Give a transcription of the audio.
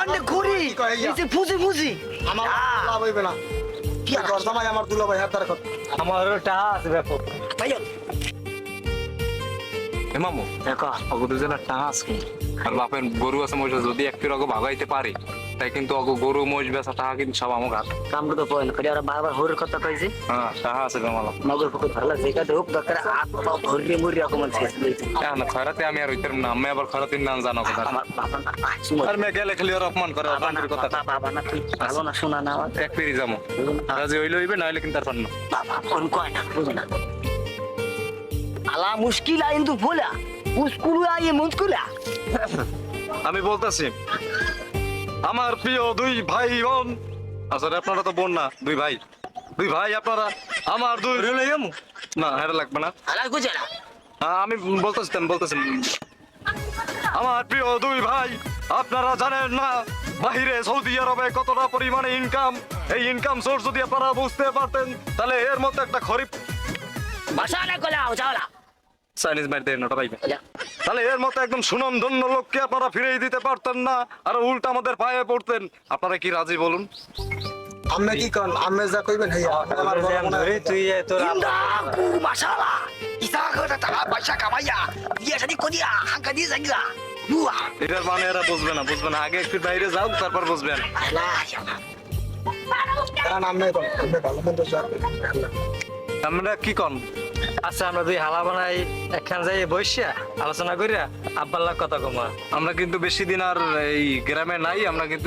অনেক ঘুরি Fuji Fuji আমার লাভ হইবে না। কি জামাই আমার দুলা ভাই হাত ধরে কর। আমারও টাকা আছে ব্যাপক। ভাইয়া এ মামু দেখো অগো দুজনের আছে। আর বাপের গরু আছে মহিষ যদি একটু রকম ভাগাইতে পারি তাই কিন্তু অগো গরু মহিষ বেচা টাকা কিন্তু সব আমার হাত। কাম করতে পয়েন করে ওরা বারবার হোরের কথা কইছে হ্যাঁ টাকা আছে বেমালা মগর পুকুর ভালো জায়গা হোক দরকার হাত পা ভরিয়ে মুড়ি রকম শেষ দিয়েছে হ্যাঁ না খয়রাতে আমি আর হইতাম না আমি আবার খয়রাতির নাম জানো কথা আমার বাবা না আর মেয়ে গেলে খালি ওর অপমান করে না অপমানের কথা। বাবা না তুই ভালো না শোনা না এক পেরি যাব। রাজি হইলে হইবে না হইলে কিন্তু আর পারন না। বাবা কয় না বুঝো না। আলা মুশকিল আইন তু ভোলা মুশকুল আইয়ে মুশকুলা আমি বলতেছি আমার প্রিয় দুই ভাই বোন। আসলে আপনারা তো বোন না দুই ভাই। দুই ভাই আপনারা আমার দুই না এটা লাগবে না। আমি বলতেছি বলতেছি। আমার প্রিয় দুই ভাই আপনারা জানেন না বাহিরে সৌদি আরবে কতটা পরিমাণে ইনকাম এই ইনকাম সোর্স যদি আপনারা বুঝতে পারতেন তাহলে এর মতো একটা খরিফ ভাষা না। চাইনিজ মার দেয় নটা তাহলে এর মতো একদম সুনাম ধন্য লোককে আপনারা ফিরিয়ে দিতে পারতেন না আর উল্টা আমাদের পায়ে পড়তেন। আপনারা কি রাজি বলুন? আমি কি কন? আমি যা কইবেন হেয়া আমার ধরে তুই এ তোর tadi kau dia angkat dia saja. Dua. এটার মানে এরা বুঝবে না বুঝবে না। আগে একটু বাইরে যাও তারপর বুঝবেন। আমরা কি কন? আচ্ছা আমরা দুই হালা বানাই, একখান যাই বসিয়া আলোচনা করিয়া আব্বাল্লাহ কথা কমা। আমরা কিন্তু বেশি দিন আর এই গ্রামে নাই, আমরা কিন্তু